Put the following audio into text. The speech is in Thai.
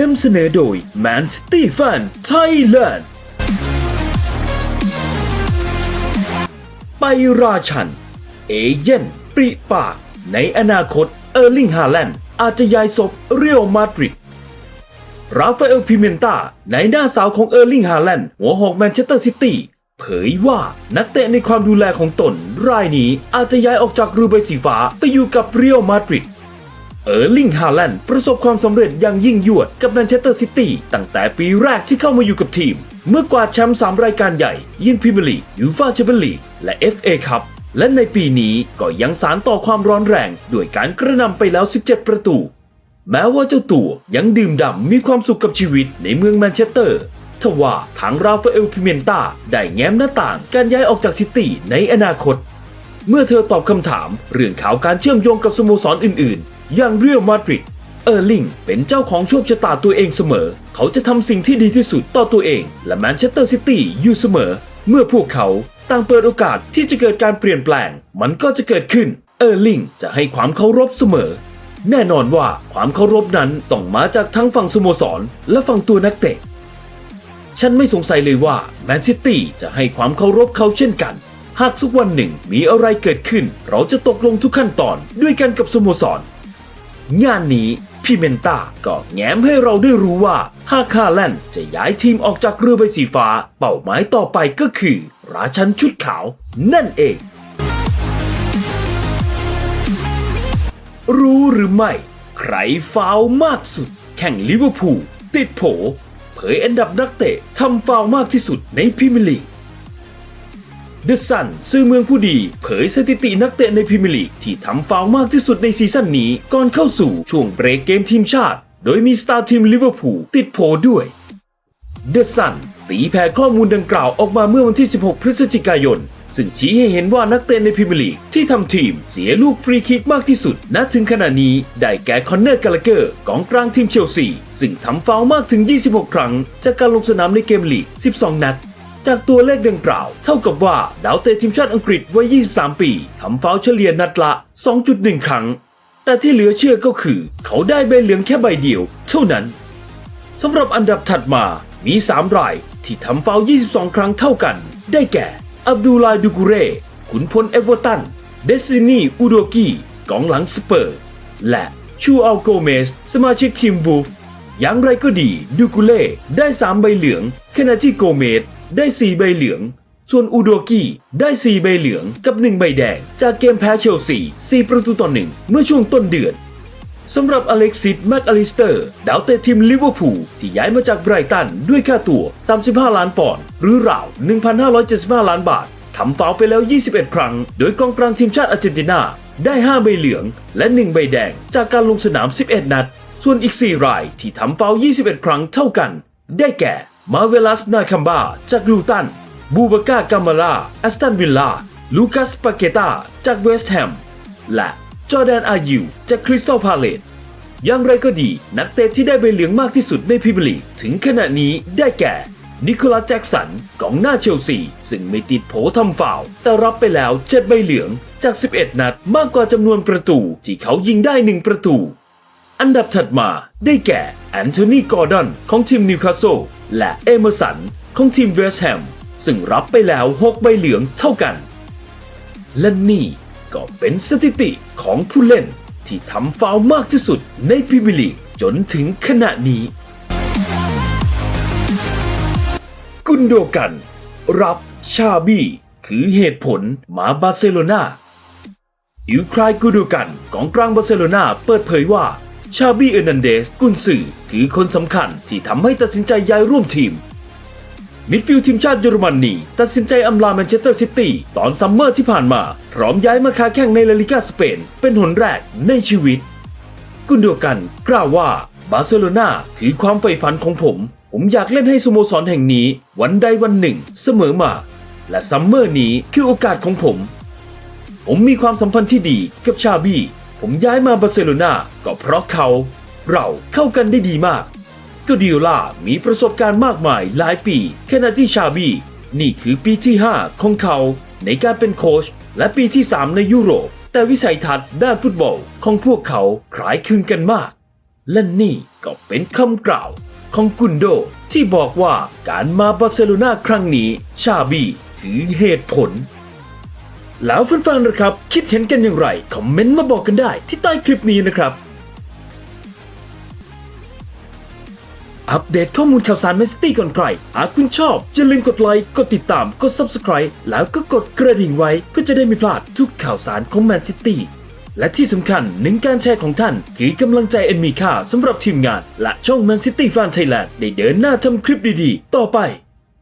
นำเสนอโดย Man City Fan Thailand ไปราชัน เอเย่นปริปาก ในอนาคตเออร์ลิงฮาแลนด์อาจจะย้ายศพเรียลมาดริดราฟาเอลพิเมนตาในหน้าสาวของเออร์ลิงฮาแลนด์หัวหอกแมนเชสเตอร์ซิตี้เผยว่านักเตะในความดูแลของตน รายนี้อาจจะย้ายออกจากรูใบสีฟ้าไปอยู่กับเรียลมาดริด เออร์ลิงฮาแลนด์ประสบความสำเร็จอย่างยิ่งยวดกับแมนเชสเตอร์ซิตี้ตั้งแต่ปีแรกที่เข้ามาอยู่กับทีม เมื่อกวาดแชมป์3รายการใหญ่ ยิงพรีเมียร์ลีกยูฟ่าแชมเปี้ยนลีกและ FA คัพและในปีนี้ก็ยังสารต่อความร้อนแรง ด้วยการกระนำไปแล้ว 17 ประตู แม้ว่าเจ้าตัวยังดื่มด่ำมีความสุขกับชีวิตในเมืองแมนเชสเตอร์ทว่าทางราฟาเอลพิเมนตาได้แง้มหน้าต่างการย้ายออกจากซิตี้ในอนาคต เมื่อเธอตอบคำถามเรื่องข่าวการเชื่อมโยงกับสโมสรอื่น อย่างเรียลมาดริดเออร์ลิงเป็นเจ้าของโชคชะตาตัวเองเสมอ เขาจะทำสิ่งที่ดีที่สุดต่อตัวเอง และแมนเชสเตอร์ซิตี้อยู่เสมอ เมื่อพวกเขาต่างเปิดโอกาสที่จะเกิดการเปลี่ยนแปลง มันก็จะเกิดขึ้น เออร์ลิงจะให้ความเคารพเสมอ แน่นอนว่าความเคารพนั้นต้องมาจากทั้งฝั่งสโมสร และฝั่งตัวนักเตะ ฉันไม่สงสัยเลยว่าแมนซิตี้จะให้ความเคารพเขาเช่นกัน หากสักวันหนึ่งมีอะไรเกิดขึ้น เราจะตกลงทุกขั้นตอนด้วยกันกับสโมสร งานนี้พี่เมนตาก็แง้มให้เราได้รู้ว่าหากฮาแลนด์จะย้ายทีมออกจากเรือใบสีฟ้า เป้าหมายต่อไปก็คือ ราชันชุดขาวนั่นเอง รู้หรือไม่ ใครฟาวมากสุด แข่งลิเวอร์พูลติดโผ เผยอันดับนักเตะทำฟาวมากที่สุดในพรีเมียร์ลีก เดอะซันซื้อเมืองผู้ดี เผยสถิตินักเตะในพรีเมียร์ลีกที่ทำฟาวมากที่สุดในซีซั่นนี้ ก่อนเข้าสู่ช่วงเบรกเกมทีมชาติ โดยมีสตาร์ทีมลิเวอร์พูลติดโผด้วยเดอะซันตีแผ่ข้อมูลดังกล่าวออกมาเมื่อวันที่ 16 พฤศจิกายน ซึ่งชี้ให้เห็นว่านักเตะในพรีเมียร์ลีกที่ทำทีมเสียลูกฟรีคิกมากที่สุด ณ ถึงขณะนี้ ได้แก่คอนเนอร์กาลเกอร์กองกลางทีมเชลซี ซึ่งทำฟาวมากถึง 26 ครั้ง จากการลงสนามในเกมลีก 12 นัด จากตัวเลขดังกล่าว เท่ากับว่าดาวเตะทีมชาติอังกฤษวัย 23 ปีทำฟาวเฉลี่ยนัดละ 2.1 ครั้ง แต่ที่เหลือเชื่อก็คือ เขาได้ใบเหลืองแค่ใบเดียว เท่านั้นสำหรับอันดับถัดมามี 3 รายที่ทำฟาว 22 ครั้งเท่ากัน ได้แก่ อับดุลลาดูกุเร่ขุนพลเอเวอร์ตัน เดซินีอูโดกีกองหลังสเปอร์ และชูอัลโกเมส สมาชิกทีมวูฟอย่างไรก็ดีดูกุเล่ได้ 3 ใบเหลืองขณะที่โกเมส ได้ 4 ใบเหลือง ส่วนอูโดกี้ได้ 4 ใบเหลืองกับ 1 ใบแดง จากเกมแพ้เชลซี 4 ประตูต่อ1เมื่อช่วงต้นเดือนสำหรับอเล็กซิสแมคอลิสเตอร์ ดาวเตะทีมลิเวอร์พูลที่ย้ายมาจากไบรตันด้วยค่าตัว 35 ล้านปอนด์หรือราว 1,575 ล้านบาททำฟาวไปแล้ว 21 ครั้ง โดยกองกลางทีมชาติอาร์เจนตินา ได้ 5 ใบเหลือง และ 1 ใบแดง จากการลงสนาม 11 นัด ส่วนอีก 4 รายที่ทำฟาว 21 ครั้งเท่ากัน ได้แก่ มาเวลัสนาคัมบาจากลูตัน บูบากากามาลาแอสตันวิลล่า ลูคัสปาเกตาจากเวสต์แฮม และจอแดนอายูจากคริสตัลพาเลตอย่างไรก็ดีนักเตะที่ได้ใบเหลืองมากที่สุดในพรีเมียร์ลีกถึงขณะนี้ได้แก่ นิโคลัสแจ็กสันกองหน้าเชลซี ซึ่งไม่ติดโผทำฟาวแต่รับไปแล้ว 7 ใบเหลืองจาก 11 นัดมากกว่าจำนวนประตูที่เขายิงได้ 1 ประตู อันดับถัดมาได้แก่แอนโทนีกอร์ดอนของทีมนิวคาสเซิลและเอเมอร์สันของทีมเวสต์แฮมซึ่งรับไปแล้ว 6 ใบเหลืองเท่ากัน และนี่ก็เป็นสถิติของผู้เล่นที่ทำฟาวมากที่สุดในพรีเมียร์ลีกจนถึงขณะนี้ กุนโดกัน รับชาบี้ คือเหตุผลมาบาร์เซโลนาอิวครายกูโดกันกองกลางบาร์เซโลนาเปิดเผยว่า ชาบี้เอร์นันเดส กุนซือคือคนสำคัญที่ทำให้ตัดสินใจย้ายร่วมทีม มิดฟิลด์ทีมชาติเยอรมนนีตัดสินใจอำลาแมนเชสเตอร์ซิตี้ตอนซัมเมอร์ที่ผ่านมา พร้อมย้ายมาค้าแข่งในลาลิกาสเปน เป็นหนแรกในชีวิต กุนโดกันกล่าวว่าบาร์เซโลนาคือความใฝ่ฝันของผม ผมอยากเล่นให้สโมสรแห่งนี้วันใดวันหนึ่ง เสมอมา และซัมเมอร์นี้คือโอกาสของผม ผมมีความสัมพันธ์ที่ดีกับชาบี้ ผมย้ายมาบาร์เซโลนาก็เพราะเขา เราเข้ากันได้ดีมาก ก็ดิโอลามีประสบการณ์มากมายหลายปีขณะที่ชาบีนี่คือปีที่ 5 ของเขาในการเป็นโค้ชและปีที่ 3 ในยุโรป แต่วิสัยทัศน์ด้านฟุตบอลของพวกเขาคล้ายคลึงกันมาก และนี่ก็เป็นคำกล่าวของกุนโดที่บอกว่าการมาบาร์เซโลนาครั้งนี้ ชาบีคือเหตุผล แล้วแฟนๆนะครับ คิดเห็นกันอย่างไร คอมเมนต์มาบอกกันได้ที่ใต้คลิปนี้นะครับ อัปเดตข้อมูลข่าวสารแมนซิตี้ก่อนใคร หากคุณชอบอย่าลืมกดไลค์ กดติดตาม กด Subscribe แล้วก็กดกระดิ่งไว้ เพื่อจะได้ไม่พลาดทุกข่าวสารของแมนซิตี้และที่สำคัญหนึ่งการแชร์ของท่าน คือกำลังใจอันมีค่าสำหรับทีมงาน และช่อง Man City Fan Thailand ได้เดินหน้าทำคลิปดีๆ ต่อไป